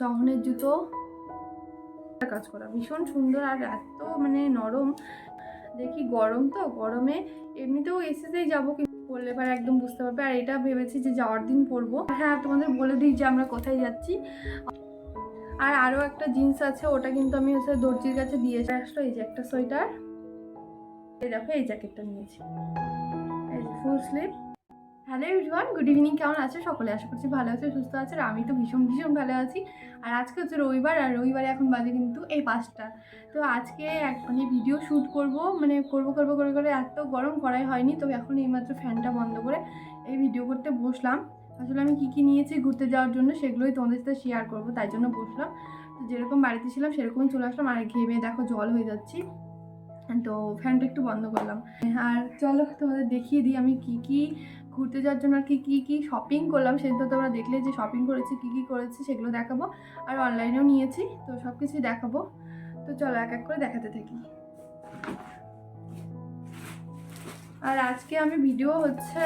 চহনের জুতো কাজ করা। ভীষণ সুন্দর আর এত মানে নরম। দেখি গরম তো, গরমে এমনিতেও এসিতেই যাব, কিন্তু পরলে পরে একদম বুঝতে পারবে। আর এটা ভেবেছি যে যাওয়ার দিন পরবো। হ্যাঁ তোমাদের বলে দিই যে আমরা কোথায় যাচ্ছি। আর আরও একটা জিন্স আছে, ওটা কিন্তু আমি হচ্ছে দর্জির কাছে দিয়ে আসলো এই যে একটা সোয়েটার। এই দেখো, এই জ্যাকেটটা নিয়েছি। এই full sleeve hello everyone good evening কেমন আছে? সকলে আশা করছি ভালো আছে, সুস্থ আছে, আর আমি তো ভীষণ ভীষণ ভালো আছি। আর আজকে হচ্ছে রবিবার, আর রবিবারে এখন বাজে কিন্তু এই পাঁচটা। তো আজকে মানে ভিডিও শ্যুট করব মানে করব করব করে করে এত গরম করাই হয়নি তো এখন এইমাত্র ফ্যানটা বন্ধ করে এই ভিডিও করতে বসলাম। আসলে আমি কী কী নিয়েছি ঘুরতে যাওয়ার জন্য সেগুলোই তোমাদের সাথে শেয়ার করব, তাই জন্য বসলাম। তো যেরকম বাড়িতে ছিলাম সেরকমই চলে আসলাম, আর ঘেমে দেখো জল হয়ে যাচ্ছি। তো ফ্যানটা একটু বন্ধ করলাম। আর চলো তোমাদের দেখিয়ে দিই আমি কি কি ঘুরতে যাওয়ার জন্য আর কি কী কী শপিং করলাম সেটা তো তোমরা দেখলে যে শপিং করেছি কী কী করেছি সেগুলো দেখাবো। আর অনলাইনেও নিয়েছি তো সব কিছুই দেখাবো। তো চলো এক এক করে দেখাতে থাকি। আর আজকে আমি ভিডিও হচ্ছে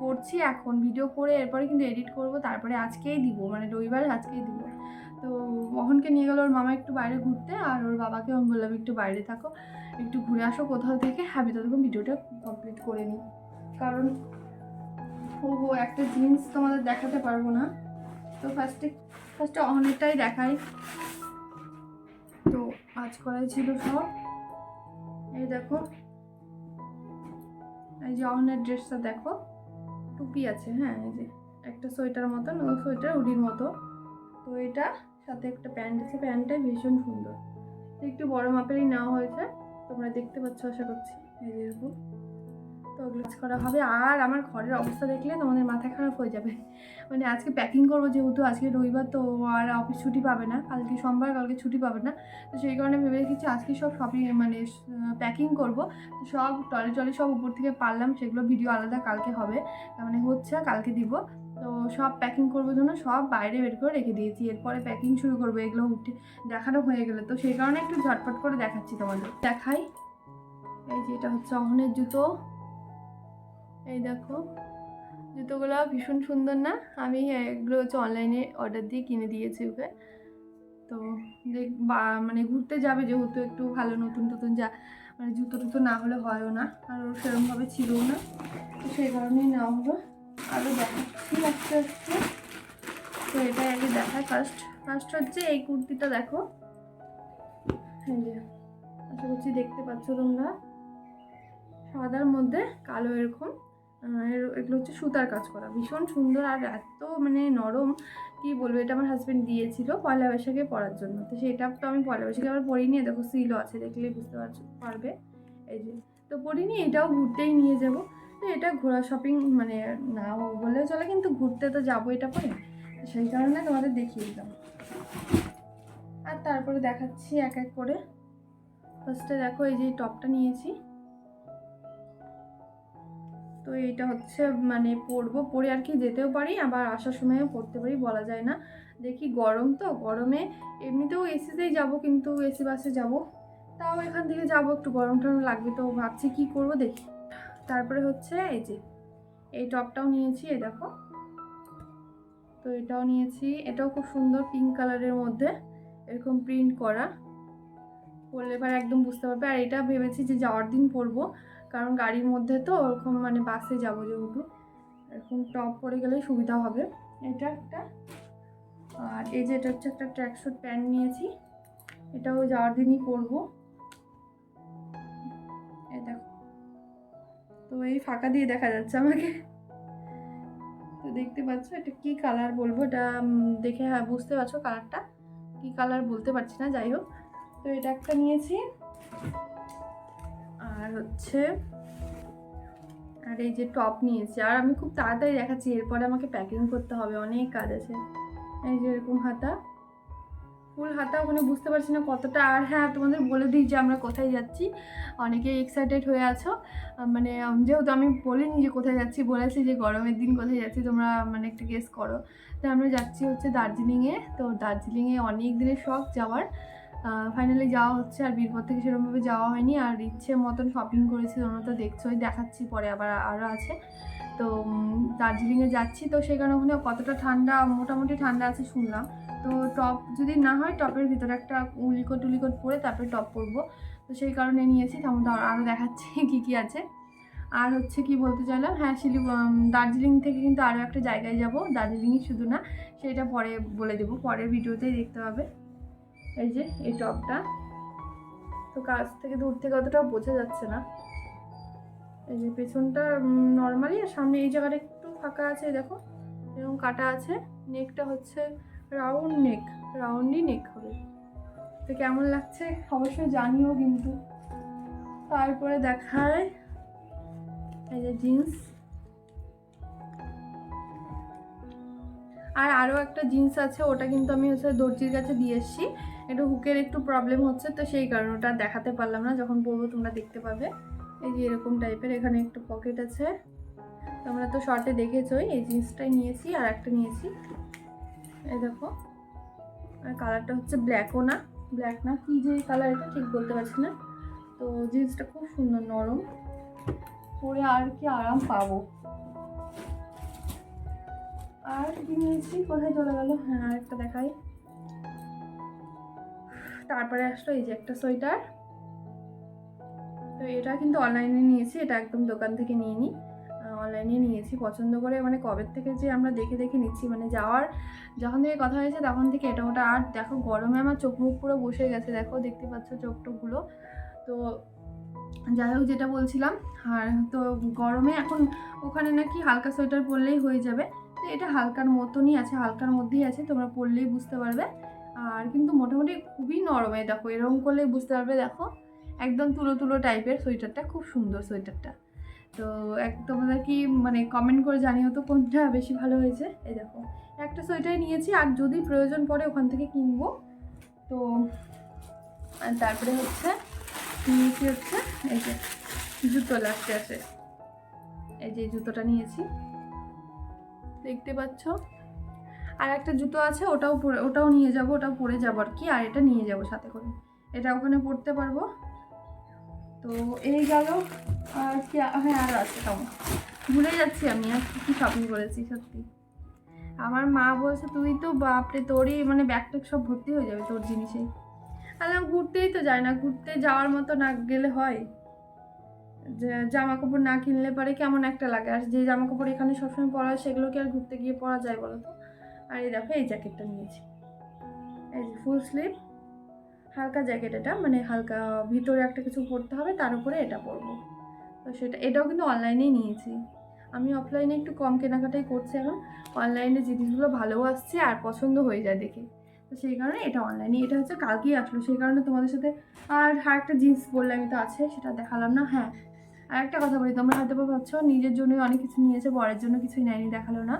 করছি এখন। ভিডিও করে এরপরে কিন্তু এডিট করব তারপরে আজকেই দিব মানে রবিবার আজকেই দিব। তো মোহনকে নিয়ে গেল ওর মামা একটু বাইরে ঘুরতে আর ওর বাবাকে আমি বললাম একটু বাইরে থাকো একটু ঘুরে আসো কোথাও থেকে। আমি ততক্ষণ ভিডিওটা কমপ্লিট করে নিই। কারণ ও একটা জিন্স তোমাদের দেখাতে পারব না। তো ফার্স্টে ফার্স্টে অনেকটাই দেখাই। তো আজ করাই ছিল সব। এই দেখো। এই যে অহনের ড্রেসটা দেখো। টুপি আছে হ্যাঁ এই যে একটা সোয়েটার মতন ও সোয়েটার উডির মতো। তো এটা সাথে একটা প্যান্ট আছে। প্যান্টটাই ভীষণ সুন্দর। একটু বড় মাপেরই নেওয়া হয়েছে। তোমরা দেখতে পাচ্ছ, আশা করছি। এই তো ওগুলো করা হবে। আর আমার ঘরের অবস্থা দেখলে তোমাদের মাথা খারাপ হয়ে যাবে। মানে আজকে প্যাকিং করব যেহেতু, আজকে রবিবার তো আর অফিস ছুটি পাবে না। কালকে সোমবার, কালকে ছুটি পাবে না। তো সেই কারণে ভেবে রেখেছি আজকে সব শপিং মানে প্যাকিং করব। সব টলে টলে সব উপর থেকে পারলাম, সেগুলো ভিডিও আলাদা কালকে হবে। তার মানে হচ্ছে কালকে দিব। তো সব প্যাকিং করব জন্য সব বাইরে বের করে রেখে দিয়েছি। এরপরে প্যাকিং শুরু করব, এগুলো উঠে দেখানো হয়ে গেলে। তো সেই কারণে একটু ঝটপট করে দেখাচ্ছি তোমাদের। দেখাই। এই যে এটা হচ্ছে অহনের জুতো। এই দেখো, জুতোগুলো ভীষণ সুন্দর না? আমি এগুলো হচ্ছে অনলাইনে অর্ডার দিয়ে কিনে দিয়েছি ওকে। তো মানে ঘুরতে যাবে যেহেতু একটু ভালো নতুন নতুন যা মানে জুতো টুতো না হলে হয়ও না, আর ওর সেরকমভাবে ছিলও না। তো সেই কারণেই নেওয়া হলো। আরও দেখাচ্ছি আস্তে আস্তে তো এটা আগে দেখায় ফার্স্ট ফার্স্ট হচ্ছে এই কুর্তিটা দেখো। এই যে, আশা করছি দেখতে পাচ্ছ তোমরা। সাদার মধ্যে কালো এরকম। এগুলো হচ্ছে সুতার কাজ করা। ভীষণ সুন্দর আর এত মানে নরম, কি বলব, এটা আমার হাজব্যান্ড দিয়েছিল পয়লা বৈশাখে পরার জন্য। তো সেটা তো আমি পয়লা বৈশাখে আবার পরিনি, দেখো সিলও আছে, দেখলে বুঝতে পারছ, পারবে। এই যে, তো পরিনি, এটাও ঘুরতেই নিয়ে যাব। তো এটা ঘোরা শপিং মানে না বললেও চলে, কিন্তু ঘুরতে তো যাব এটা পরে। সেই কারণে তোমাদের দেখিয়ে দিলাম। আর তারপরে দেখাচ্ছি এক এক করে। ফার্স্টে দেখো এই যে টপটা নিয়েছি। তো এইটা হচ্ছে মানে পরবো, পরে আর কি যেতেও পারি, আবার আসার সময়ও পড়তে পারি, বলা যায় না। দেখি গরম তো, গরমে এমনিতেও এসিতেই যাব, কিন্তু এসি বাসে যাব। তাও এখান থেকে যাব, একটু গরম টরম লাগবে, তো ভাবছি কি করব দেখি। তারপরে হচ্ছে এই যে, এই টপটাও নিয়েছি, এই দেখো। তো এটাও নিয়েছি, এটাও খুব সুন্দর পিঙ্ক কালারের মধ্যে, এরকম প্রিন্ট করা। পরলে এবার একদম বুঝতে পারবে, আর এটা ভেবেছি যে যাওয়ার দিন পরবো। কারণ গাড়ির মধ্যে তো ওরকম মানে বাসে যাব যেহেতু, এরকম টপ পরে গেলেই সুবিধা হবে। এটা একটা। আর এই যে এটা হচ্ছে একটা ট্র্যাকস্যুট প্যান্ট নিয়েছি, এটাও যাওয়ার দিনই পরবো। দেখো। তো এই ফাঁকা দিয়ে দেখা যাচ্ছে আমাকে। তো দেখতে পাচ্ছ এটা কি কালার বলব, এটা দেখে হ্যাঁ বুঝতে পারছ কালারটা কি কালার বলতে পারছি না, যাই হোক। তো এটা একটা নিয়েছি। আর হচ্ছে। আর এই যে টপ নিয়েছি। আর আমি খুব তাড়াতাড়ি দেখাচ্ছি, এরপরে আমাকে প্যাকিং করতে হবে, অনেক কাজ আছে। এই যে এরকম হাতা। ফুল হাতা ওখানে বুঝতে পারছি না কতটা। আর হ্যাঁ তোমাদের বলে দিই যে আমরা কোথায় যাচ্ছি। অনেকে এক্সাইটেড হয়ে আছো। মানে যেহেতু আমি বলিনি যে কোথায় যাচ্ছি বলেছি যে গরমের দিন কোথায় যাচ্ছি, তোমরা মানে একটা গেস করো। তো আমরা যাচ্ছি হচ্ছে দার্জিলিংয়ে। তো দার্জিলিংয়ে অনেক দিনের শখ যাওয়ার। ফাইনালি যাওয়া হচ্ছে আর বীরপর থেকে সেরকমভাবে যাওয়া হয়নি আর ইচ্ছে মতন শপিং করেছি, তোমরা তো দেখছোই, দেখাচ্ছি, পরে আবার আরও আছে। তো দার্জিলিংয়ে যাচ্ছি, তো সেখানে ওখানে কতটা ঠান্ডা, মোটামুটি ঠান্ডা আছে শুনলাম। তো টপ যদি না হয়, টপের ভিতরে একটা উলিকোট উলিকট পরে তারপরে টপ পরবো। তো সেই কারণে নিয়েছি তেমন আরও দেখাচ্ছি কী কী আছে। আর হচ্ছে কি বলতে চাইলাম হ্যাঁ শিলি দার্জিলিং থেকে কিন্তু আরও একটা জায়গায় যাব, দার্জিলিংই শুধু না সেটা পরে বলে দেবো, পরের ভিডিওতেই দেখতে হবে এই যে, এই টপটা। তো কাছ থেকে দূর থেকে অতটা বোঝা যাচ্ছে না। এই যে, পেছনটা নর্মালি আর সামনে এই জায়গাটা একটু ফাঁকা আছে দেখো। এরকম কাটা আছে। নেকটা হচ্ছে রাউন্ড নেক রাউন্ডই নেক হবে। তো কেমন লাগছে? অবশ্যই জানিও কিন্তু। তারপরে দেখায় এই যে জিন্স আর আরও একটা জিন্স আছে, ওটা কিন্তু আমি হচ্ছে দর্জির কাছে দিয়ে এসেছি। একটু হুকের একটু প্রবলেম হচ্ছে, তো সেই কারণে ওটা দেখাতে পারলাম না, যখন পরবো তোমরা দেখতে পাবে। এই যে এরকম টাইপের এখানে একটু পকেট আছে। তোমরা তো শর্টে দেখেছই, এই জিন্সটাই নিয়েছি আর একটা নিয়েছি। এই দেখো। আর কালারটা হচ্ছে ব্ল্যাকও না। ব্ল্যাক না, কী যে কালার এটা ঠিক বলতে পারছি না। তো জিন্সটা খুব সুন্দর, নরম। পরে আর কি আরাম পাবো। আর কি নিয়েছি? কোথায় চলে গেল? হ্যাঁ আর একটা দেখাই। তারপরে আসলো এই যে একটা সোয়েটার। তো এটা কিন্তু অনলাইনে নিয়েছি, এটা একদম দোকান থেকে নিয়ে নিই অনলাইনে নিয়েছি। পছন্দ করে মানে কবের থেকে যে আমরা দেখে দেখে নিচ্ছি মানে যাওয়ার, যখন থেকে কথা হয়েছে তখন থেকে এটা ওটা। আর দেখো, গরমে আমার চোখ মুখ পুরো বসে গেছে, দেখো, দেখতে পাচ্ছ চোখ টোকগুলো তো যাই হোক, যেটা বলছিলাম, আর তো গরমে এখন ওখানে নাকি হালকা সোয়েটার পরলেই হয়ে যাবে। তো এটা হালকার মতনই আছে, হালকার মধ্যেই আছে, তোমরা পরলেই বুঝতে পারবে। আর কিন্তু মোটামুটি খুবই নরম দেখো, এরকম করলেই বুঝতে পারবে, দেখো। একদম তুলো তুলো টাইপের সোয়েটারটা, খুব সুন্দর সোয়েটারটা। তো এক তোমাদের কি মানে কমেন্ট করে জানিও তো কোনটা বেশি ভালো হয়েছে। এই দেখো, একটা সোয়েটারই নিয়েছি, আর যদি প্রয়োজন পড়ে ওখান থেকে কিনবো। তো তারপরে হচ্ছে হচ্ছে এই যে জুতো লাস্টে আছে। এই যে জুতোটা নিয়েছি। দেখতে পাচ্ছ? আর একটা জুতো আছে, ওটাও পরে, ওটাও নিয়ে যাব, ওটাও পরে যাব আর কি, আর এটা নিয়ে যাব সাথে করে। এটা ওখানে পড়তে পারব। তো এই গেল, আর কি হ্যাঁ আর আছে কেমন ভুলে যাচ্ছি আমি, আর কী কী শপিং করেছি, সত্যি। আমার মা বলছে, তুই তো বাপরে, তোরই মানে ব্যাগ ট্যাগ সব ভর্তি হয়ে যাবে তোর জিনিসে। আর ঘুরতেই তো যায় না, ঘুরতে যাওয়ার মতো না গেলে হয়। জামা কাপড় না কিনলে পরে কেমন একটা লাগে? আর যে জামা কাপড় এখানে সবসময় পরা হয়, সেগুলো কি আর ঘুরতে গিয়ে পরা যায় বলো তো আর এই দেখো, এই জ্যাকেটটা নিয়েছি। এই যে ফুল স্লিভ হালকা জ্যাকেট এটা মানে হালকা ভিতরে একটা কিছু পরতে হবে, তার উপরে এটা পরবো। তো সেটা, এটাও কিন্তু অনলাইনেই নিয়েছি। আমি অফলাইনে একটু কম কেনাকাটাই করছি এখন। অনলাইনে জিনিসগুলো ভালোও আসছে আর পছন্দ হয়ে যায় দেখে। তো সেই কারণে এটা অনলাইনে এটা হচ্ছে কালকেই আসলো, সেই কারণে তোমাদের সাথে আর আর একটা জিন্স বললাম তো আছে, সেটা দেখালাম না। হ্যাঁ আর একটা কথা বলি, তোমরা হয়তো ভাবছ, নিজের জন্যই অনেক কিছু নিয়েছে, বরের জন্য কিছুই নেয়নি, দেখাল না।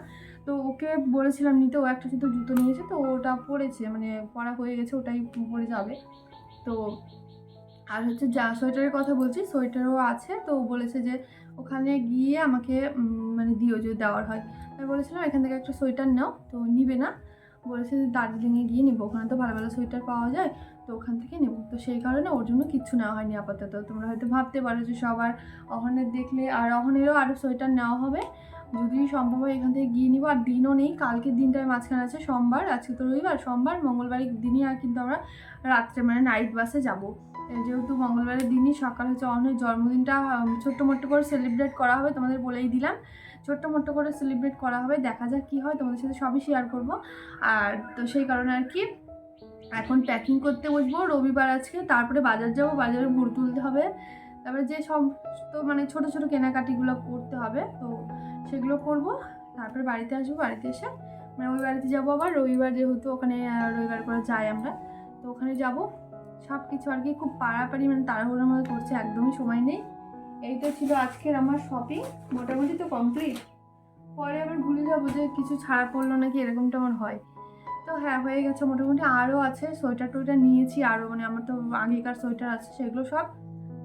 তো ওকে বলেছিলাম নিতে, ও একটা শুধু জুতো নিয়েছে, তো ওটা পরেছে মানে পরা হয়ে গেছে, ওটাই পরে যাবে। তো আর হচ্ছে যা, সোয়েটারের কথা বলছি, সোয়েটারও আছে, তো বলেছে যে ওখানে গিয়ে আমাকে মানে দিও, যদি দেওয়ার হয়। আমি বলেছিলাম, এখান থেকে একটা সোয়েটার নাও, তো নিবে না। বলেছে যে দার্জিলিংয়ে গিয়ে নেব, ওখানে তো ভালো ভালো সোয়েটার পাওয়া যায়, তো ওখান থেকে নেব। তো সেই কারণে ওর জন্য কিচ্ছু নেওয়া হয়নি আপাতত। তোমরা হয়তো ভাবতে পারো যে সবার অহনের দেখলে আর অহনেরও আরও সোয়েটার নেওয়া হবে। যদি সম্ভব হয় এখান থেকে গিয়ে নিবো, আর দিনও নেই, কালকের দিনটায় মাঝখানে আছে সোমবার, আজকে তো রবিবার, সোমবার, মঙ্গলবারের দিনই আর কিন্তু আমরা রাত্রে মানে নাইট বাসে যাব। যেহেতু মঙ্গলবারের দিনই সকাল হচ্ছে, অহনের জন্মদিনটা ছোট্ট মোট্ট করে সেলিব্রেট করা হবে, তোমাদের বলেই দিলাম। ছোট্ট মোট্ট করে সেলিব্রেট করা হবে, দেখা যাক কী হয়, তোমাদের সাথে সবই শেয়ার করব। আর তো সেই কারণে আর কি, এখন প্যাকিং করতে বসবো, রবিবার আজকে, তারপরে বাজার যাব, বাজারে ভুড় তুলতে হবে। তারপরে যে সমস্ত মানে ছোট ছোট কেনাকাটিগুলো করতে হবে, তো সেগুলো করব। তারপরে বাড়িতে আসব, বাড়িতে এসে মানে ওই বাড়িতে যাব আবার, রবিবার যেহেতু ওখানে রবিবার করে যাই আমরা, তো ওখানে যাব। সব কিছু আর কি খুব পাড়াপাড়ি মানে তাড়াহুড়োর মধ্যে করছে, একদমই সময় নেই। এইটা ছিল আজকের আমার শপিং মোটামুটি তো কমপ্লিট পরে আবার ভুলে যাব যে কিছু ছাড়া পড়ল নাকি, এরকমটা আমার হয়। তো হ্যাঁ হয়ে গেছে, মোটামুটি আরও আছে, সোয়েটার টোয়েটার নিয়েছি আরও মানে আমার তো আগেকার সোয়েটার আছে, সেগুলো সব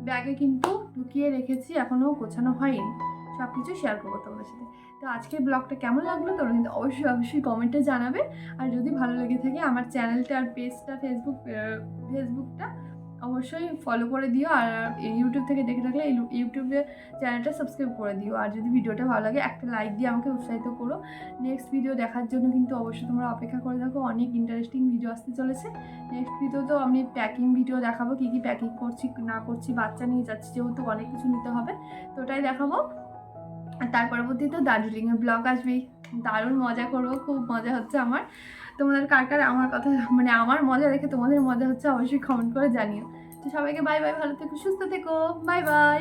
ব্যাগে কিন্তু ঢুকিয়ে রেখেছি এখনও গোছানো হয়নি। সব কিছু শেয়ার করব তোমাদের সাথে। তো আজকের ব্লগটা কেমন লাগল তোমরা কিন্তু অবশ্যই অবশ্যই কমেন্টে জানাবে। আর যদি ভালো লেগে থাকে, আমার চ্যানেলটা আর পেজটা ফেসবুক ফেসবুকটা অবশ্যই ফলো করে দিও আর ইউটিউব থেকে দেখে থাকলে ইউটিউবে চ্যানেলটা সাবস্ক্রাইব করে দিও। আর যদি ভিডিওটা ভালো লাগে, একটা লাইক দিয়ে আমাকে উৎসাহিত করো। নেক্সট ভিডিও দেখার জন্য কিন্তু অবশ্যই তোমরা অপেক্ষা করে থাকো। অনেক ইন্টারেস্টিং ভিডিও আসতে চলেছে। নেক্সট ভিডিও তো আমি প্যাকিং ভিডিও দেখাবো, কী কী প্যাকিং করছি, না করছি, বাচ্চা নিয়ে যাচ্ছি, যেহেতু অনেক কিছু নিতে হবে, তো ওটাই দেখাবো। আর তার পরবর্তীতে দার্জিলিংয়ের ব্লগ আসবেই। দারুণ মজা করব, খুব মজা হচ্ছে আমার। তোমাদের কার কার আমার কথা মানে আমার মজা দেখে তোমাদের মজা হচ্ছে অবশ্যই কমেন্ট করে জানিও। তো সবাইকে বাই বাই ভালো থেকো, সুস্থ থেকো বাই বাই